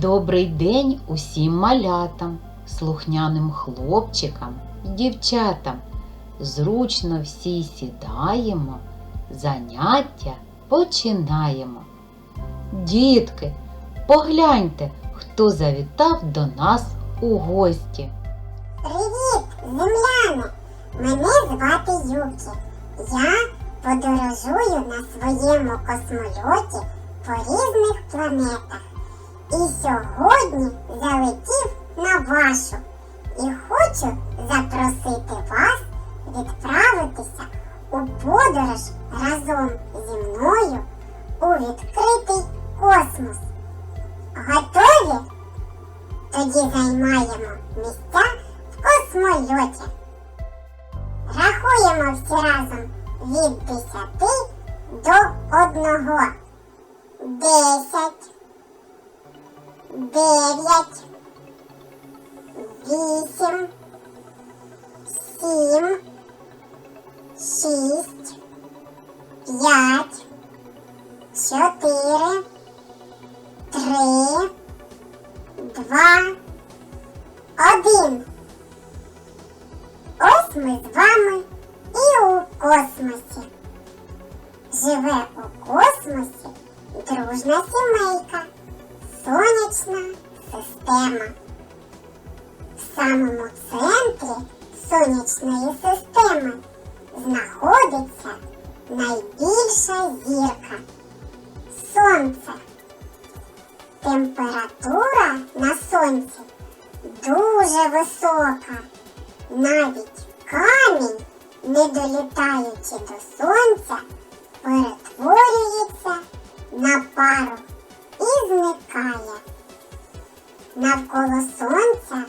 Добрий день усім малятам, слухняним хлопчикам і дівчатам. Зручно всі сідаємо, заняття починаємо. Дітки, погляньте, хто завітав до нас у гості. Привіт, земляне! Мене звати Юкі. Я подорожую на своєму космольоті по різних планетах. І сьогодні залетів на вашу. І хочу запросити вас відправитися у подорож разом зі мною у відкритий космос. Готові? Тоді займаємо місця в космольоті. Рахуємо всі разом від 10 до 1. 10, 9, 8, 7, 6, 5, 4, 3, два, один. Ось ми з вами і у космосі. Живе у космосі дружна сімейка, система. В самому центрі сонячної системи знаходиться найбільша зірка Сонце. Температура на сонці дуже висока. Навіть камінь, не долітаючи до сонця, перетворюється на пару і зникає. Навколо сонця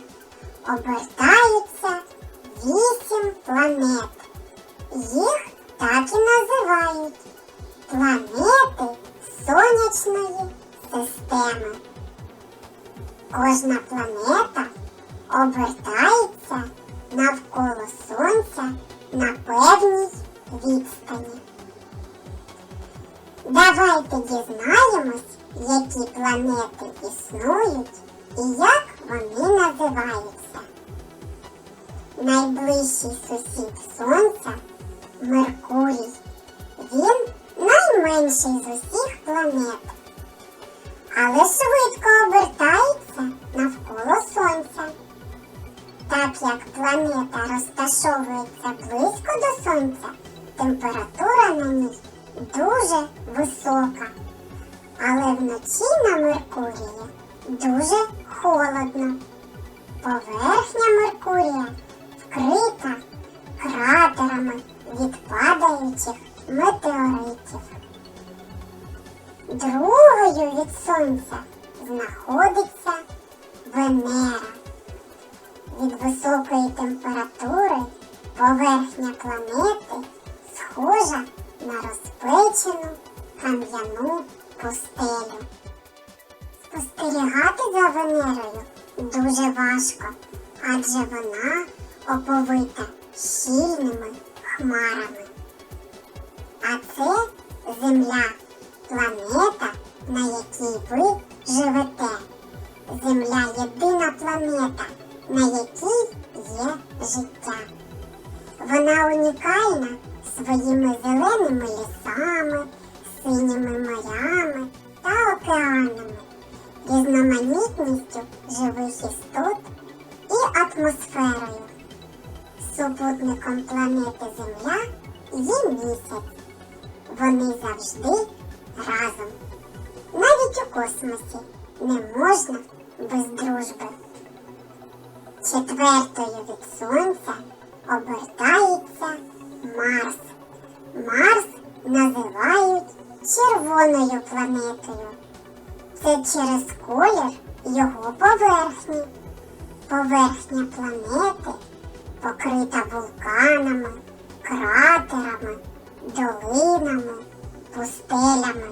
обертаються вісім планет. Їх так і називають планети сонячної системи. Кожна планета обертається навколо Сонця на певній відстані. Давайте дізнаємось, які планети існують і як вони називаються. Найближчий сусід Сонця Меркурій. Він найменший з усіх планет але швидко обертається навколо Сонця. Так як планета розташовується близько до Сонця, температура на ній дуже висока. Але вночі на Меркурії дуже холодно. Поверхня Меркурія вкрита кратерами від падаючих метеоритів. Другою від сонця знаходиться Венера. Від високої температури поверхня планети схожа на розпечену кам'яну пустелю. Спостерігати за Венерою дуже важко, адже вона оповита щільними хмарами. А це Земля планета, на якій ви живете. Земля єдина планета, на якій є життя. Вона унікальна своїми зеленими лісами, синіми морями та океанами, різноманітністю живих істот і атмосферою. Супутником планети Земля є місяць. Вони завжди разом. Навіть у космосі не можна без дружби. Четвертою від сонця обертається долинами пустелями.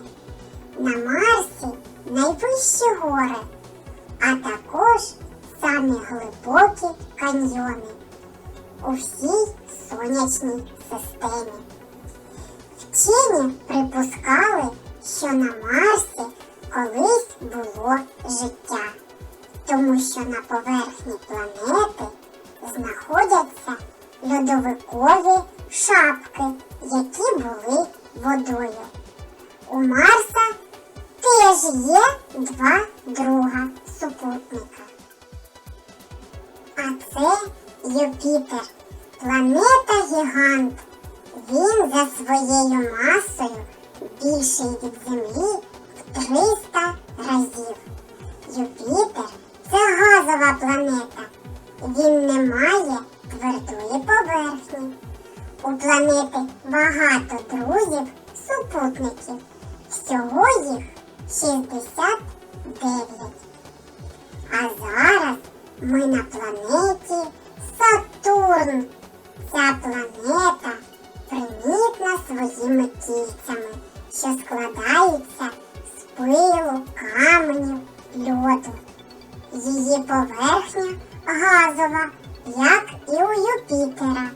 На Марсі найвищі гори, а також самі глибокі каньйони у всій сонячній системі. Вчені припускали, що на Марсі колись було життя, тому що на поверхні планети знаходяться льодовикові шапки, які були водою. У Марса теж є два друга супутника. А це Юпітер, планета гігант. Він за своєю масою більший від Землі в 300 разів. Юпітер це газова планета. Ця планета примітна своїми кільцями, що складаються з пилу, каменів, льоду. Її поверхня газова, як і у Юпітера.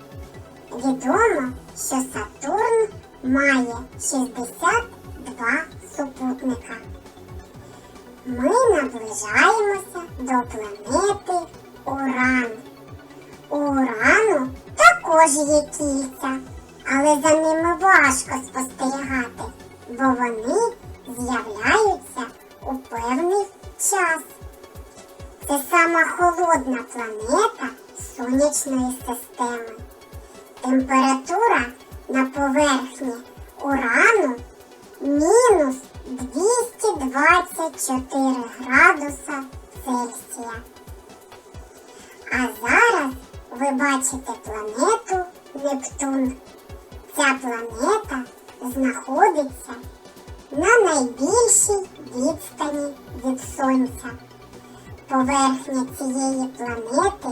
Відомо, що Сатурн має 62 супутника. Ми наближаємося до планети Уран. У Урану також є кільця, але за ними важко спостерігати, бо вони з'являються у певний час. Це сама холодна планета сонячної системи. Температура на поверхні Урану мінус 224 градуса Цельсія. А зараз ви бачите планету Нептун. Ця планета знаходиться на найбільшій відстані від Сонця. Поверхня цієї планети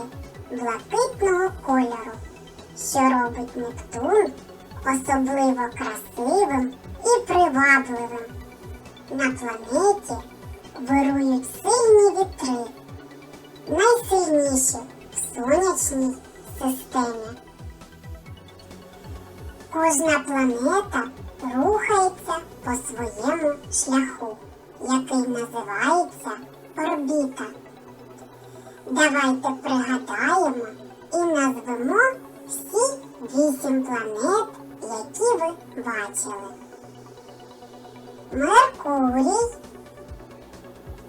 блакитного кольору, що робить Нептун особливо красивим і привабливим. На планеті вирують сильні вітри, найсильніші сонячній системі. Кожна планета рухається по своєму шляху, який називається орбіта. Давайте пригадаємо і назвемо всі вісім планет, які ви бачили. Меркурій,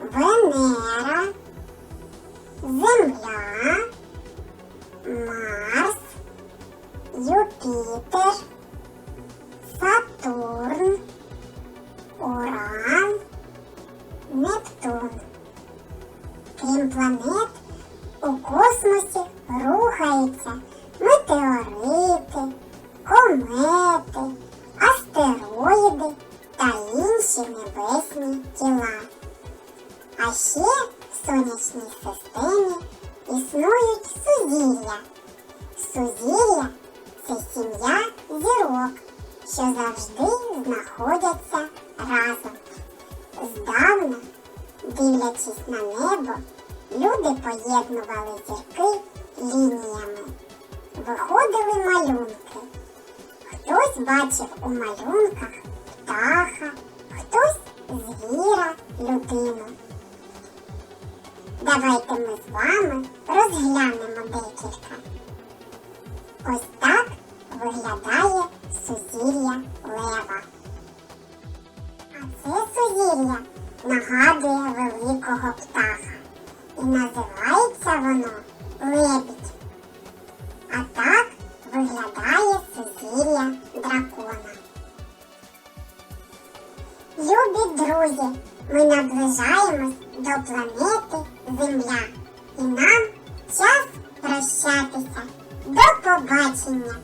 Венера, Земля, Марс, Юпітер, Сатурн, Уран, Нептун. Крім планет, у космосі рухаються метеорити, комети, астероїди та інші небесні тіла. А ще в сонячній системі існують сузір'я. Сузір'я це сім'я зірок, що завжди знаходяться разом. Здавна, дивлячись на небо, люди поєднували зірки лініями. Виходили малюнки. Хтось бачив у малюнках птаха, хтось звіра, людину. Давайте ми з вами розглянемо декілька. Ось так виглядає сузір'я лева. А це сузір'я нагадує великого птаха. І називається воно лебідь. А так виглядає сузір'я дракона. Любі друзі, ми наближаємось до планети земля. І нам час прощатися. До побачення!